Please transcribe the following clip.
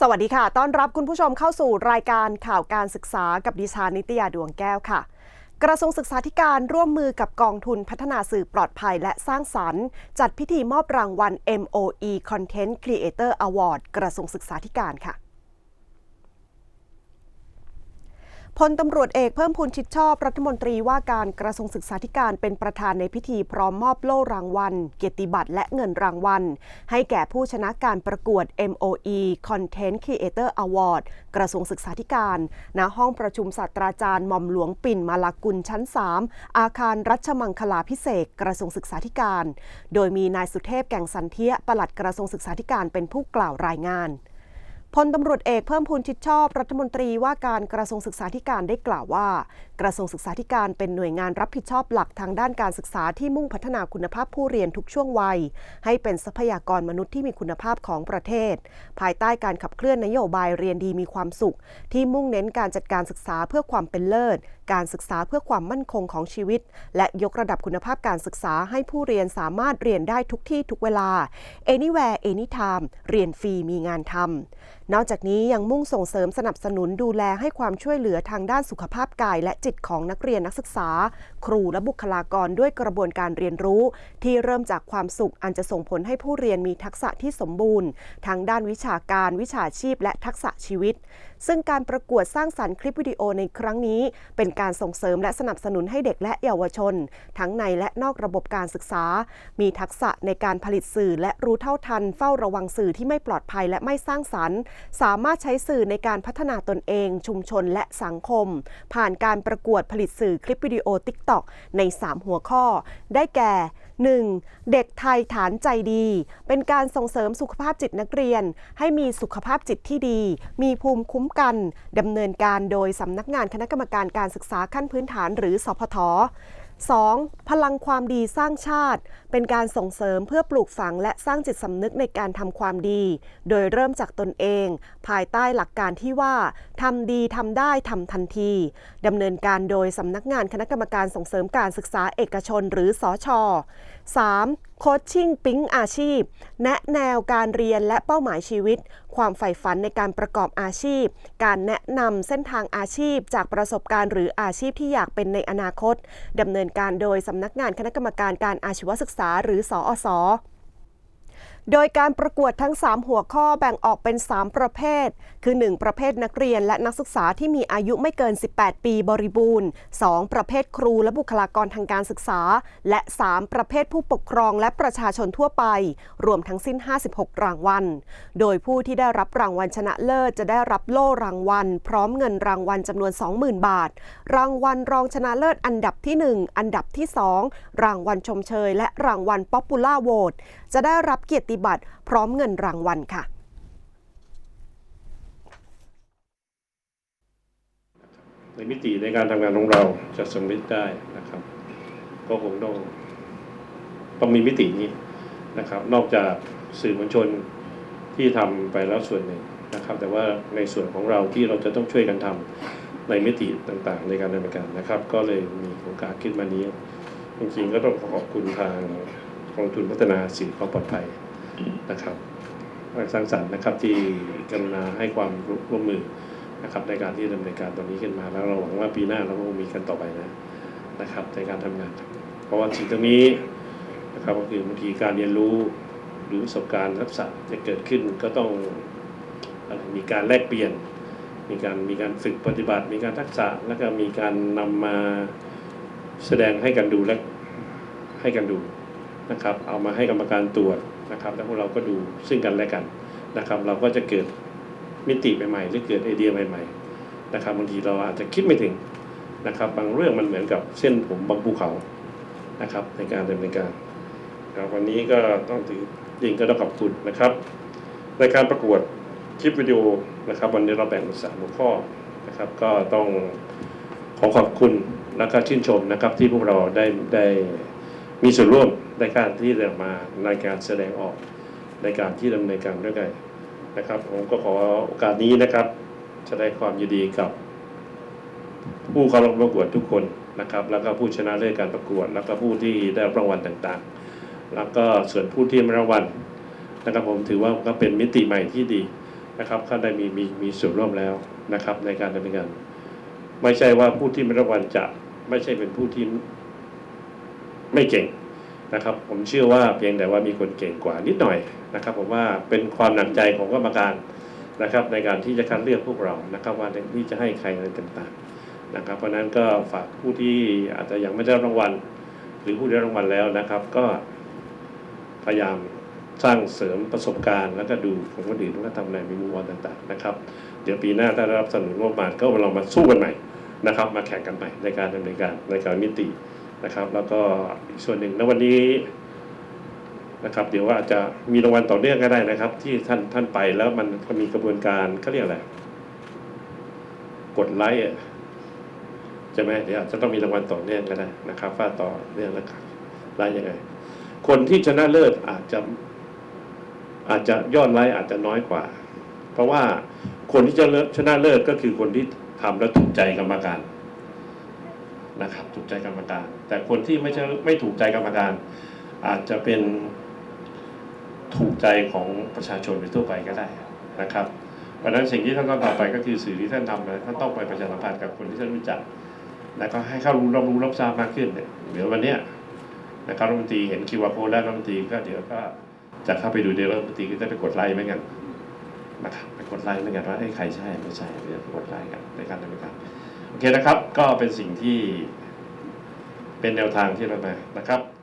สวัสดีค่ะ ต้อนรับคุณผู้ชมเข้าสู่รายการข่าวการศึกษากับดิฉันนิตยาดวงแก้วค่ะ กระทรวงศึกษาธิการร่วมมือกับกองทุนพัฒนาสื่อปลอดภัยและสร้างสรรค์ จัดพิธีมอบรางวัล MOE Content Creator Award กระทรวงศึกษาธิการค่ะ พลตำรวจเอกเพิ่มพูนชิดชอบรัฐมนตรีว่าการกระทรวงศึกษาธิการเป็นประธานในพิธีพร้อมมอบโล่รางวัล เกียรติบัตรและเงินรางวัล ให้แก่ผู้ชนะการประกวด MOE Content Creator Award กระทรวงศึกษาธิการณห้องประชุมศาสตราจารย์หม่อมหลวงปิ่นมาลากุลชั้น 3 อาคารรัชมังคลาพิเศษกกระทรวงศึกษาธิการ โดยมีนายสุเทพแก่งสันเทียปลัดกระทรวงศึกษาธิการเป็นผู้กล่าวรายงาน พลตำรวจเอกเพิ่มพูนชิดชอบรัฐมนตรีว่าการกระทรวงศึกษาธิการได้กล่าวว่ากระทรวงศึกษาธิการเป็นหน่วยงานรับผิดชอบหลักทางด้านการศึกษาที่มุ่งพัฒนาคุณภาพผู้เรียนทุกช่วงวัย ให้เป็นทรัพยากรมนุษย์ที่มีคุณภาพของประเทศ ภายใต้การขับเคลื่อนนโยบายเรียนดีมีความสุข ที่มุ่งเน้นการจัดการศึกษาเพื่อความเป็นเลิศ การศึกษาเพื่อความมั่นคงของชีวิต และยกระดับคุณภาพการศึกษาให้ผู้เรียนสามารถเรียนได้ทุกที่ทุกเวลา anywhere anytime เรียนฟรีมีงานทำนอกจากนี้ยังมุ่งส่งเสริมสนับสนุนดูแลให้ความช่วยเหลือทางด้านสุขภาพกายและจิตของนักเรียนนักศึกษา ครูและบุคลากรด้วยกระบวนการเรียนรู้ ที่เริ่มจากความสุขอันจะส่งผลให้ผู้เรียนมีทักษะที่สมบูรณ์ทางด้านวิชาการวิชาชีพ และทักษะชีวิต ซึ่งการประกวดสร้างสรรค์คลิปวิดีโอในครั้งนี้ เป็นการส่งเสริมและสนับสนุนให้เด็กและเยาวชน ทั้งในและนอกระบบการศึกษา มีทักษะในการผลิตสื่อและรู้เท่าทัน เฝ้าระวังสื่อที่ไม่ปลอดภัยและไม่สร้างสรรค์ สามารถใช้สื่อในการพัฒนาตนเอง ชุมชนและสังคม ผ่านการประกวดผลิตสื่อคลิปวิดีโอ TikTok ใน 3 หัวข้อ ได้แก่ 1. เด็กไทยฐานใจดี เป็นการส่งเสริมสุขภาพจิตนักเรียน ให้มีสุขภาพจิตที่ดี มีภูมิคุ้มกันดำเนินการโดยสำนักงานคณะกรรมการการศึกษาขั้นพื้นฐานหรือสพท 2. พลังความดีสร้างชาติ เป็นการส่งเสริมเพื่อปลูกฝังและสร้างจิตสำนึกในการทำความดี โดยเริ่มจากตนเอง ภายใต้หลักการที่ว่าทำดีทำได้ทำทันทีดำเนินการโดยสำนักงานคณะกรรมการส่งเสริมการศึกษาเอกชนหรือสอชอ 3. โคชชิ่งปิ๊งอาชีพ แนะแนวการเรียนและเป้าหมายชีวิต ความใฝ่ฝันในการประกอบอาชีพ การแนะนำเส้นทางอาชีพ จากประสบการณ์หรืออาชีพที่อยากเป็นในอนาคตดำเนินการโดยสำนักงานคณะกรรมการการอาชีวศึกษา หรือสอสโดยการประกวดทั้ง 3 หัวข้อแบ่งออกเป็น 3 ประเภท คือ 1 ประเภทนักเรียนและนักศึกษาที่มีอายุไม่เกิน 18 ปีบริบูรณ์ 2 ประเภทครูและบุคลากรทางการศึกษา และ 3 ประเภทผู้ปกครองและประชาชนทั่วไป รวมทั้งสิ้น 56 รางวัล โดยผู้ที่ได้รับรางวัลชนะเลิศจะได้รับโล่รางวัล พร้อมเงินรางวัลจำนวน 20,000 บาท รางวัลรองชนะเลิศอันดับที่ 1 อันดับที่ 2 รางวัลชมเชย และรางวัลป๊อปปูล่าโหวตจะได้รับเกียรติบัตรพร้อมเงินรางวัลค่ะ ในมิติในการทำงานของเราจะสำเร็จได้นะครับ ก็คงต้องต้องมีมิตินี้นะครับ นอกจากสื่อมวลชนที่ทำไปแล้วส่วนหนึ่งนะครับ แต่ว่าในส่วนของเราที่เราจะต้องช่วยกันทำในมิติต่างๆ ในการดำเนินการนะครับ ก็เลยมีโครงการขึ้นมานี้จริงๆก็ต้องขอบคุณทางกองทุนพัฒนาสื่อความปลอดภัยนะครับสร้างสรรค์นะครับที่กรุณาให้ความร่วมมือ นะครับในการที่ดำเนินการตรงนี้ขึ้นมาแล้วเราหวังว่าปีหน้าเราคงมีกันต่อไปนะนะครับ ในการทำงาน เพราะว่าสิ่งตรงนี้นะครับก็คือบางทีการเรียนรู้หรือประสบการณ์ทักษะจะเกิดขึ้นก็ต้องมีการแลกเปลี่ยน มีการมีการฝึกปฏิบัติ มีการทักษะแล้วก็มีการนำมาแสดงให้กันดูและให้กันดูนะครับ เอามาให้กรรมการตรวจนะครับ แล้วพวกเราก็ดูซึ่งกันและกันนะครับ เราก็จะเกิด มิติใหม่ๆหรือเกิดไอเดียใหม่ๆนะครับบางทีเราอาจจะคิดไม่ถึงนะครับ บางเรื่องมันเหมือนกับเส้นผมบางภูเขานะครับ ในการดำเนินการครับวันนี้ก็ต้องถือยิงก็ต้องขอบคุณนะครับ ในการประกวดคลิปวิดีโอนะครับ วันนี้เราแบ่งเป็นสามหัวข้อนะครับ ก็ต้องขอขอบคุณและก็ชื่นชมนะครับที่พวกเราได้ได้มีส่วนร่วมในการที่จะมาในการแสดงออกในการที่ดำเนินการด้วยกัน นะครับ ผมก็ขอโอกาสนี้นะครับแสดงความยินดีกับ ผู้เข้าร่วมประกวดทุกคนนะครับ แล้วก็ผู้ชนะเลิศการประกวด แล้วก็ผู้ที่ได้รับรางวัลต่างๆ แล้วก็ส่วนผู้ที่ไม่รางวัลนะครับ ผมถือว่าก็เป็นมิติใหม่ที่ดีนะครับท่าได้มีมีมีส่วนร่วมแล้วนะครับ ในการดำเนินงานไม่ใช่ว่าผู้ที่ไม่รางวัลจะไม่ใช่เป็นผู้ที่ไม่เก่ง นะครับ ผมเชื่อว่าเพียงแต่ว่ามีคนเก่งกว่านิดหน่อยนะครับ ผมว่าเป็นความหนักใจของกรรมการนะครับ ในการที่จะคัดเลือกพวกเรานะครับ ว่าที่จะให้ใครอะไรต่างๆนะครับ เพราะฉะนั้นก็ฝากผู้ที่อาจจะยังไม่ได้รับรางวัล หรือผู้ได้รางวัลแล้วนะครับ ก็พยายามสร้างเสริมประสบการณ์ แล้วก็ดูของคนอื่นว่าทำอะไรมีมุมมองต่างๆนะครับ เดี๋ยวปีหน้าถ้าได้รับสนับสนุนงบประมาณก็เรามาสู้กันใหม่นะครับ มาแข่งกันใหม่ในการดำเนินการในการมิติ นะครับ แล้วก็อีกส่วนหนึ่งในวันนี้นะครับ เดี๋ยวว่าอาจจะมีรางวัลต่อเนื่องก็ได้นะครับ ที่ท่านท่านไปแล้วมันก็มีกระบวนการเขาเรียกอะไรกดไลค์อะใช่ไหมเดี๋ยวจะต้องมีรางวัลต่อเนื่องก็ได้นะครับว่าต่อเนื่องแล้วไลค์ยังไง คนที่ชนะเลิศอาจจะ อาจจะยอดไลค์อาจจะน้อยกว่า เพราะว่าคนที่จะชนะเลิศก็คือคนที่ทำแล้วถูกใจกรรมการ นะครับถูกใจกรรมการ แต่คนที่ไม่ใช่ไม่ถูกใจกรรมการ อาจจะเป็นถูกใจของประชาชนไปทั่วไปก็ได้นะครับเพราะฉะนั้นสิ่งที่ท่านต้องทำไปก็คือสื่อที่ท่านทำนะท่านต้องไปประชาสัมพันธ์กับคนที่ท่านรู้จักแล้วก็ให้เข้ารู้รับรู้รับทราบมากขึ้นเนี่ยเดี๋ยววันเนี้ยนะครับรัฐมนตรีเห็นคิวอาร์โค้ดแล้วรัฐมนตรีก็เดี๋ยวก็จะเข้าไปดูเดี๋ยวรัฐมนตรีก็จะไปกดไลค์เหมือนกันนะครับไปกดไลค์เหมือนกันว่าให้ใครใช่ไม่ใช่เดี๋ยวกดไลค์กันในการดำเนินการ โอเคนะครับ ก็เป็นสิ่งที่เป็นแนวทางที่เราไปนะครับ